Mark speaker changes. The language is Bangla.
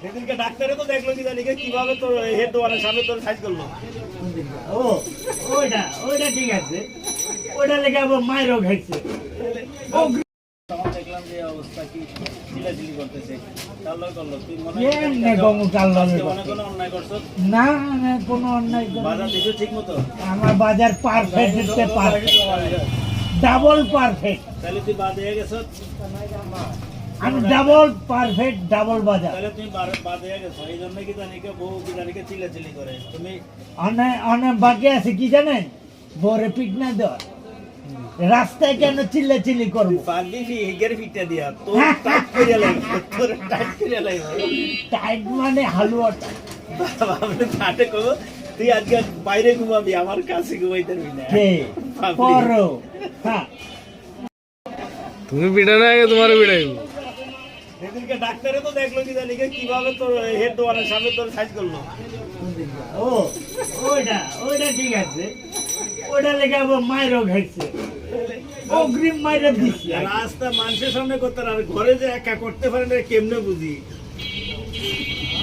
Speaker 1: সেদিনকে ডাক্তারে তো দেখল কি জানি কীভাবে তোর হেড দোয়ানের সামনে তোর সাইজ করল।
Speaker 2: ও ওইটা ওইটা ঠিক আছে। ওইটা লেগে আবার মায়েরও খাইছে
Speaker 1: দেখলাম যে অবস্থা কি চিলাচিলি করতেছে। করল তুই মনে কোনো অন্যায় করছ?
Speaker 2: না না কোনো অন্যায়
Speaker 1: বাজার দিছো ঠিক মতো?
Speaker 2: আমার বাজার পারফেক্ট দিতে পারফেক্ট ডাবল পারফেক্ট
Speaker 1: তাহলে তুই বাদ হয়ে গেছো?
Speaker 2: আমি ডাবল পারফেক্ট ডাবল বাজার
Speaker 1: তাহলে তুমি হয়ে গেছো। এই জন্য কি জানি কে বউ কি জানি কে চিলাচিলি করে। তুমি
Speaker 2: অনেক অনেক বাকি আছে কি জানেন? বরে পিট না দেওয়া রাস্তায় কেন চিল্লা চিল্লি করব
Speaker 1: পাগলি ফি হিগের ফিটটা দিয়া। তোর টাইট করে লাগবে তোর টাইট করে লাগবে
Speaker 2: টাইট মানে হালুয়াটা
Speaker 1: বাবা আমি ফাটে কব তুই আজকে বাইরে ঘুমাবি আমার কাছে ঘুমাইতে পারবি না।
Speaker 2: কে?
Speaker 1: পাগলি।
Speaker 2: হ্যাঁ।
Speaker 3: তুমি পিঠা না আগে তোমার পিঠাইব
Speaker 1: সেদিনকে ডাক্তারে তো দেখল কি জানি কীভাবে তোর হেড দোয়ানের সামনে তোর সাইজ করল?
Speaker 2: ও ওইটা ওইটা ঠিক আছে। ওইটা লেগে আবার মায়েরও খাইছে অগ্রিম মায়েরা দিচ্ছে
Speaker 1: রাস্তা মানুষের সামনে করতে আর ঘরে যে একা করতে পারে না কেমনে বুঝি?